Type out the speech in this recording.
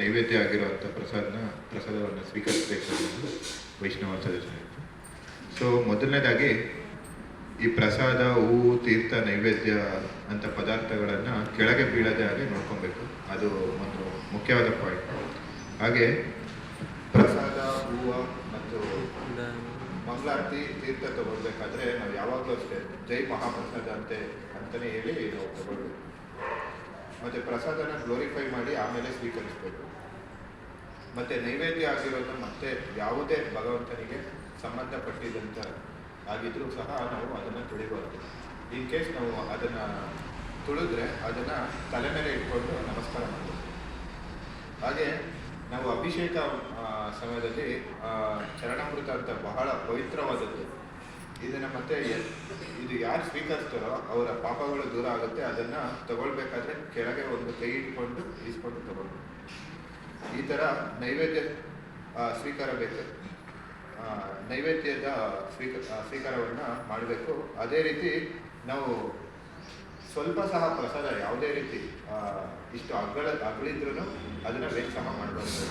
ನೈವೇದ್ಯ ಆಗಿರುವಂಥ ಪ್ರಸಾದನ, ಪ್ರಸಾದವನ್ನು ಸ್ವೀಕರಿಸಬೇಕು ಅನ್ನೋದು ವೈಷ್ಣವ ಸಜೆಷನ್ ಇತ್ತು ಸೊ ಮೊದಲನೇದಾಗಿ ಈ ಪ್ರಸಾದ ಹೂವು ತೀರ್ಥ, ನೈವೇದ್ಯ ಅಂತ ಪದಾರ್ಥಗಳನ್ನು ಕೆಳಗೆ ಬೀಳದೆ ಹಾಗೆ ನೋಡ್ಕೊಬೇಕು. ಅದು ಒಂದು ಮುಖ್ಯವಾದ ಪಾಯಿಂಟ್ ಹಾಗೆ ಪ್ರಸಾದ, ಹೂವು ಮತ್ತು ಮಂಗಳಾರತಿ, ತೀರ್ಥ ತಗೊಳ್ಬೇಕಾದ್ರೆ ನಾವು ಯಾವಾಗಲೂ ಅಷ್ಟೇ ಜೈ ಮಹಾಪ್ರಸಾದ ಅಂತೆ ಅಂತಲೇ ಹೇಳಿ ನಾವು ತಗೊಳ್ಬೇಕು. ಮತ್ತು ಪ್ರಸಾದನ ಗ್ಲೋರಿಫೈ ಮಾಡಿ ಆಮೇಲೆ ಸ್ವೀಕರಿಸಬೇಕು. ಮತ್ತು ನೈವೇದ್ಯ ಆಗಿರೋದು ಮತ್ತೆ ಯಾವುದೇ ಭಗವಂತನಿಗೆ ಸಂಬಂಧಪಟ್ಟಿದಂಥ ಆಗಿದ್ರೂ ಸಹ ನಾವು ಅದನ್ನು ತುಳಿಬಾರ್ದು. ಇನ್ ಕೇಸ್ ನಾವು ಅದನ್ನು ತುಳಿದ್ರೆ ಅದನ್ನು ತಲೆ ಮೇಲೆ ಇಟ್ಕೊಂಡು ನಮಸ್ಕಾರ ಮಾಡಬೇಕು. ಹಾಗೆ ನಾವು ಅಭಿಷೇಕ ಸಮಯದಲ್ಲಿ ಚರಣಾಮೃತ ಅಂತ ಬಹಳ ಪವಿತ್ರವಾದದ್ದು. ಇದನ್ನು ಮತ್ತೆ ಇದು ಯಾರು ಸ್ವೀಕರಿಸ್ತಾರೋ ಅವರ ಪಾಪಗಳು ದೂರ ಆಗುತ್ತೆ, ಅದನ್ನು ತಗೊಳ್ಬೇಕಾದ್ರೆ ಕೆಳಗೆ ಒಂದು ಕೈ ಇಟ್ಕೊಂಡು ಇಸ್ಕೊಂಡು ತಗೊಳ್ಬೇಕು. ಈ ಥರ ನೈವೇದ್ಯ ಸ್ವೀಕಾರ ಬೇಕು. ನೈವೇದ್ಯದ ಸ್ವೀಕ ಸ್ವೀಕಾರವನ್ನು ಮಾಡಬೇಕು. ಅದೇ ರೀತಿ ನಾವು ಸ್ವಲ್ಪ ಸಹ ಪ್ರಸಾದ ಯಾವುದೇ ರೀತಿ ಇಷ್ಟು ಅಗಳ ಅಗಳಿದ್ರು ಅದನ್ನು ವೇಕ್ಷಮ ಮಾಡಬಾರ್ದು